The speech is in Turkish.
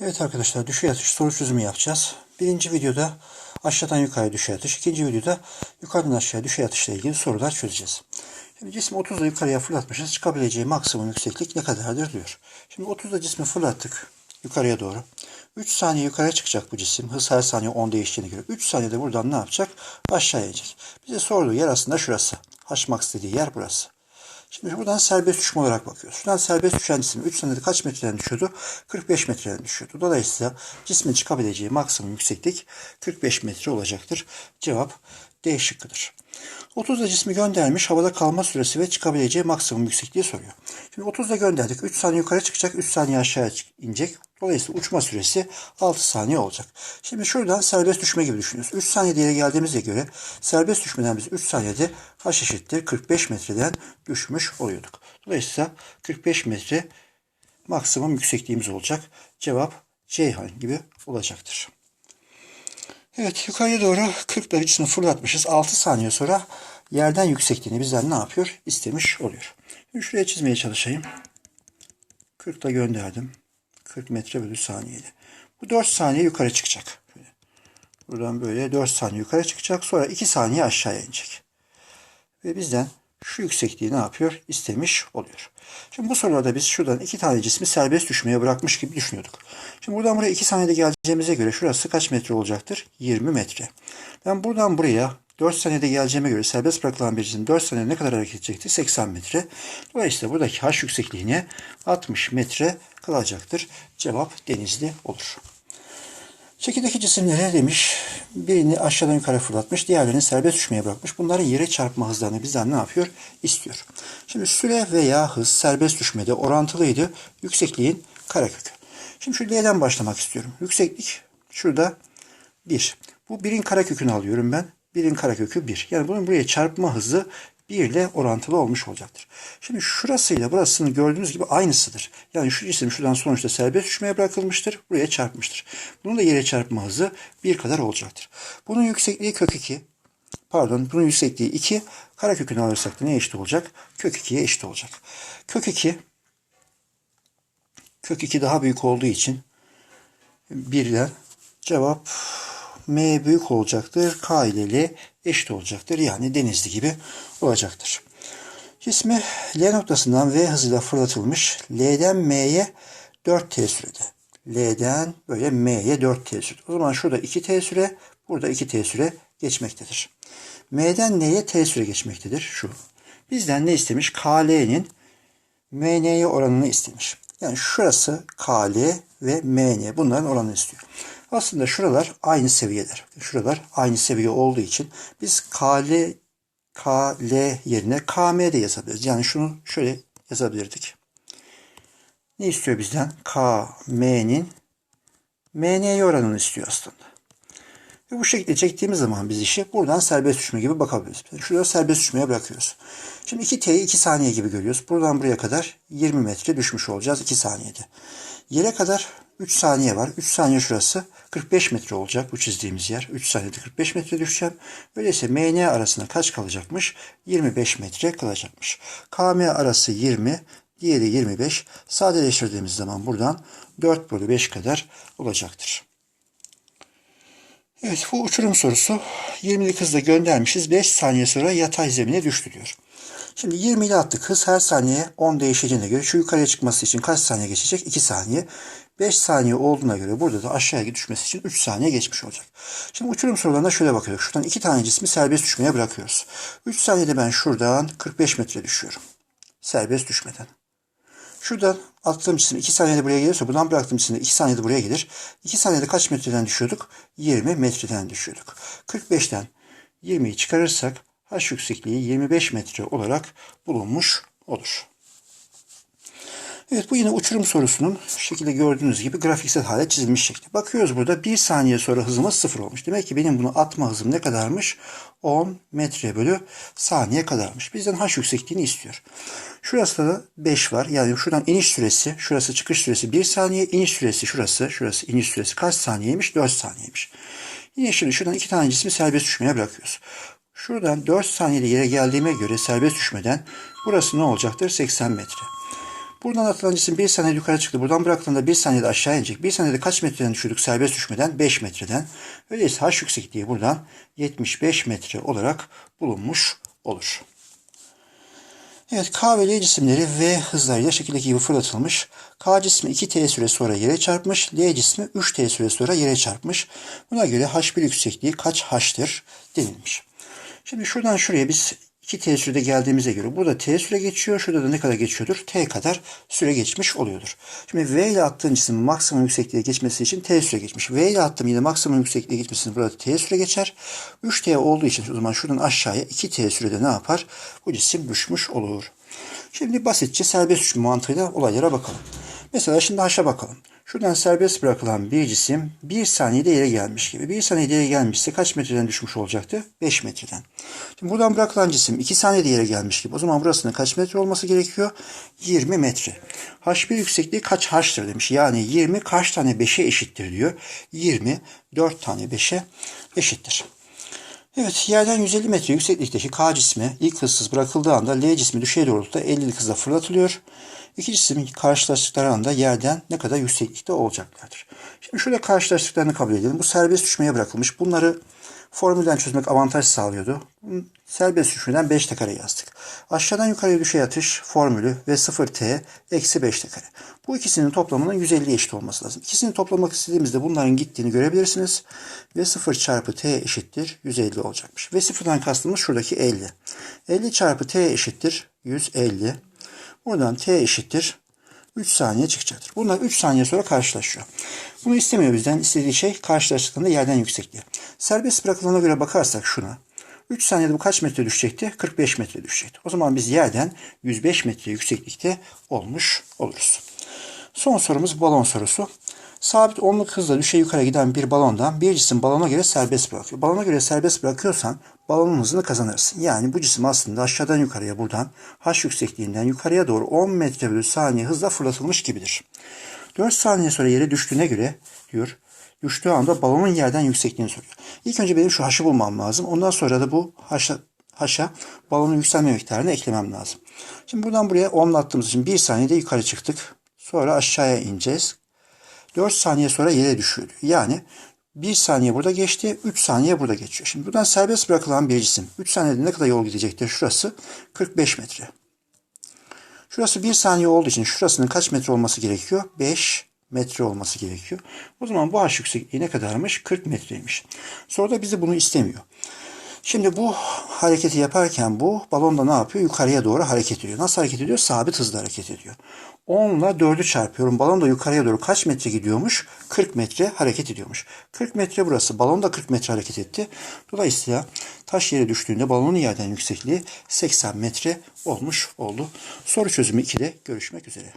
Evet arkadaşlar düşey atış soru çözümü yapacağız. Birinci videoda aşağıdan yukarı düşey atış. ikinci videoda yukarıdan aşağı düşey atışla ilgili sorular çözeceğiz. Şimdi cismi 30'da yukarıya fırlatmışız. Çıkabileceği maksimum yükseklik ne kadardır diyor. Şimdi 30'da cismi fırlattık yukarıya doğru. 3 saniye yukarı çıkacak bu cisim. Hız her saniye 10 değiştiğine göre. 3 saniyede buradan ne yapacak? Aşağıya inecek. Bize sorduğu yer aslında şurası. H max dediği yer burası. Şimdi buradan serbest düşme olarak bakıyoruz. Şuradan serbest düşen cisim 3 saniyede kaç metreden düşüyordu? 45 metreden düşüyordu. Dolayısıyla cismin çıkabileceği maksimum yükseklik 45 metre olacaktır. Cevap D şıkkıdır. 30'da cismi göndermiş havada kalma süresi ve çıkabileceği maksimum yüksekliği soruyor. Şimdi 30'da gönderdik. 3 saniye yukarı çıkacak, 3 saniye aşağıya inecek. Dolayısıyla uçma süresi 6 saniye olacak. Şimdi şuradan serbest düşme gibi düşünüyoruz. 3 saniye diye geldiğimize göre serbest düşmeden biz 3 saniyede h eşittir 45 metreden düşmüş oluyorduk. Dolayısıyla 45 metre maksimum yüksekliğimiz olacak. Cevap Ceyhan gibi olacaktır. Evet yukarıya doğru 40 derecesini fırlatmışız. 6 saniye sonra yerden yüksekliğini bizden ne yapıyor? İstemiş oluyor. Şimdi şuraya çizmeye çalışayım. 40'la gönderdim. 40 metre bölü saniyede. Bu 4 saniye yukarı çıkacak. Buradan böyle 4 saniye yukarı çıkacak. Sonra 2 saniye aşağıya inecek. Ve bizden şu yüksekliği ne yapıyor? İstemiş oluyor. Şimdi bu sorularda biz şuradan iki tane cismi serbest düşmeye bırakmış gibi düşünüyorduk. Şimdi buradan buraya 2 saniyede geleceğimize göre şurası kaç metre olacaktır? 20 metre. Ben buradan buraya 4 saniyede geleceğime göre serbest bırakılan bir cisim 4 saniyede ne kadar hareket edecekti? 80 metre. Dolayısıyla buradaki h yüksekliğine 60 metre kalacaktır. Cevap denizli olur. Şekildeki cisimlere demiş birini aşağıdan yukarı fırlatmış, diğerlerini serbest düşmeye bırakmış. Bunların yere çarpma hızlarını bizden ne yapıyor? İstiyor. Şimdi süre veya hız serbest düşmede orantılıydı. Yüksekliğin karekökü. Şimdi şu L'den başlamak istiyorum. Yükseklik şurada 1. Bu 1'in karekökünü alıyorum ben. 1'in karekökü 1. Yani bunun buraya çarpma hızı 1 ile orantılı olmuş olacaktır. Şimdi şurasıyla burasını gördüğünüz gibi aynısıdır. Yani şu cisim şuradan sonuçta serbest düşmeye bırakılmıştır. Buraya çarpmıştır. Bunun da yere çarpma hızı 1 kadar olacaktır. Bunun yüksekliği kök 2. Pardon bunun yüksekliği 2. Karekökünü alırsak da ne eşit olacak? Kök 2'ye eşit olacak. Kök 2 kök 2 daha büyük olduğu için 1'den cevap M büyük olacaktır. K ile L eşit olacaktır. Yani denizli gibi olacaktır. Cismi L noktasından V hızıyla fırlatılmış. L'den M'ye 4T sürede. L'den böyle M'ye 4T süre. O zaman şurada 2T süre, burada 2T süre geçmektedir. M'den N'ye T süre geçmektedir. Şu. Bizden ne istemiş? KL'nin MN'ye oranını istemiş. Yani şurası KL ve MN. Bunların oranını istiyor. Aslında şuralar aynı seviyeler. Şuralar aynı seviye olduğu için biz KL, KL yerine KM de yazabiliriz. Yani şunu şöyle yazabilirdik. Ne istiyor bizden? KM'nin MN'ye oranını istiyor aslında. Ve bu şekilde çektiğimiz zaman biz işi buradan serbest düşme gibi bakabiliriz. Şurada serbest düşmeye bırakıyoruz. Şimdi 2T'yi 2 saniye gibi görüyoruz. Buradan buraya kadar 20 metre düşmüş olacağız 2 saniyede. Yere kadar 3 saniye var. 3 saniye şurası 45 metre olacak bu çizdiğimiz yer. 3 saniyede 45 metre düşeceğim. Öyleyse MN arasında kaç kalacakmış? 25 metre kalacakmış. KM arası 20, diğeri 25. Sadeleştirdiğimiz zaman buradan 4 bölü 5 kadar olacaktır. Evet bu uçurum sorusu 20'lik hızla göndermişiz. 5 saniye sonra yatay zemine düştü diyor. Şimdi 20 ile attık. Hız her saniye 10 değişeceğine göre şu yukarıya çıkması için kaç saniye geçecek? 2 saniye. 5 saniye olduğuna göre burada da aşağıya düşmesi için 3 saniye geçmiş olacak. Şimdi uçurum sorularına şöyle bakıyoruz. Şuradan 2 tane cismi serbest düşmeye bırakıyoruz. 3 saniyede ben şuradan 45 metre düşüyorum. Serbest düşmeden. Şuradan attığım cisim 2 saniyede buraya gelirse buradan bıraktığım cisim de 2 saniyede buraya gelir. 2 saniyede kaç metreden düşüyorduk? 20 metreden düşüyorduk. 45'ten 20'yi çıkarırsak h yüksekliği 25 metre olarak bulunmuş olur. Evet bu yine uçurum sorusunun şekilde gördüğünüz gibi grafiksel hale çizilmiş şekli. Bakıyoruz burada 1 saniye sonra hızımız 0 olmuş. Demek ki benim bunu atma hızım ne kadarmış? 10 metre bölü saniye kadarmış. Bizden h yüksekliğini istiyor. Şurası da 5 var. Yani şuradan iniş süresi, şurası çıkış süresi 1 saniye, iniş süresi şurası, şurası iniş süresi kaç saniyeymiş? 4 saniyeymiş. Yine şimdi şuradan iki tane cismi serbest düşmeye bırakıyoruz. Şuradan 4 saniyede yere geldiğime göre serbest düşmeden burası ne olacaktır? 80 metre. Buradan atılan cisim 1 saniye yukarı çıktı. Buradan bıraktığında 1 saniyede aşağı inecek. 1 saniyede kaç metreden düşürdük serbest düşmeden? 5 metreden. Öyleyse h yüksekliği buradan 75 metre olarak bulunmuş olur. Evet K ve L cisimleri V hızlarıyla şekildeki gibi fırlatılmış. K cismi 2T süre sonra yere çarpmış. L cismi 3T süre sonra yere çarpmış. Buna göre H1 yüksekliği kaç H'tır denilmiş. Şimdi şuradan şuraya biz 2T sürede geldiğimize göre burada T süre geçiyor. Şurada da ne kadar geçiyordur? T kadar süre geçmiş oluyordur. Şimdi V ile attığım cismin maksimum yüksekliğe geçmesi için T süre geçmiş. V ile attığım yine maksimum yüksekliğe geçmesini burada T süre geçer. 3T olduğu için o zaman şuradan aşağıya 2T sürede ne yapar? Bu cisim düşmüş olur. Şimdi basitçe serbest düşme mantığıyla olaylara bakalım. Mesela şimdi haşa bakalım. Şuradan serbest bırakılan bir cisim 1 saniyede yere gelmiş gibi. 1 saniyede yere gelmişse kaç metreden düşmüş olacaktı? 5 metreden. Şimdi buradan bırakılan cisim 2 saniyede yere gelmiş gibi. O zaman burasının kaç metre olması gerekiyor? 20 metre. H1 yüksekliği kaç H'tır demiş. Yani 20 kaç tane 5'e eşittir diyor. 20 4 tane 5'e eşittir. Evet, yerden 150 metre yükseklikteki K cismi ilk hızsız bırakıldığı anda L cismi düşey doğrultuda 50'lik hızla fırlatılıyor. İki cisim karşılaştıkları anda yerden ne kadar yükseklikte olacaklardır. Şimdi şurada karşılaştıklarını kabul edelim. Bu serbest düşmeye bırakılmış. Bunları formülden çözmek avantaj sağlıyordu. Serbest düşmeden 5 t kare yazdık. Aşağıdan yukarıya düşey atış formülü ve 0t eksi 5 t kare. Bu ikisinin toplamının 150 eşit olması lazım. İkisini toplamak istediğimizde bunların gittiğini görebilirsiniz. Ve 0 çarpı t eşittir 150 olacakmış. Ve 0'dan kastımız şuradaki 50. 50 çarpı t eşittir 150. Buradan t eşittir 3 saniye çıkacaktır. Bunlar 3 saniye sonra karşılaşıyor. Bunu istemiyor bizden. İstediği şey karşılaştıklarında yerden yüksekliği. Serbest bırakılana göre bakarsak şuna. 3 saniyede bu kaç metre düşecekti? 45 metre düşecekti. O zaman biz yerden 105 metre yükseklikte olmuş oluruz. Son sorumuz balon sorusu. Sabit onluk hızla düşe yukarı giden bir balondan bir cisim balona göre serbest bırakıyor. Balona göre serbest bırakıyorsan balonun hızını kazanırsın. Yani bu cisim aslında aşağıdan yukarıya buradan h yüksekliğinden yukarıya doğru 10 metre bölü saniye hızla fırlatılmış gibidir. 4 saniye sonra yere düştüğüne göre diyor düştüğü anda balonun yerden yüksekliğini soruyor. İlk önce benim şu h'ı bulmam lazım. Ondan sonra da bu h'a, h'a balonun yükselme miktarını eklemem lazım. Şimdi buradan buraya 10 attığımız için 1 saniyede yukarı çıktık. Sonra aşağıya ineceğiz. 4 saniye sonra yere düşüyordu. Yani 1 saniye burada geçti, 3 saniye burada geçiyor. Şimdi buradan serbest bırakılan bir cisim 3 saniyede ne kadar yol gidecektir? Şurası 45 metre. Şurası 1 saniye olduğu için şurasının kaç metre olması gerekiyor? 5 metre olması gerekiyor. O zaman bu h yüksekliği ne kadarmış? 40 metreymiş. Sonra da bizi bunu istemiyor. Şimdi bu hareketi yaparken bu balon da ne yapıyor? Yukarıya doğru hareket ediyor. Nasıl hareket ediyor? Sabit hızla hareket ediyor. 10 ile 4'ü çarpıyorum. Balon da yukarıya doğru kaç metre gidiyormuş? 40 metre hareket ediyormuş. 40 metre burası. Balon da 40 metre hareket etti. Dolayısıyla taş yere düştüğünde balonun yerden yüksekliği 80 metre olmuş oldu. Soru çözümü 2'de görüşmek üzere.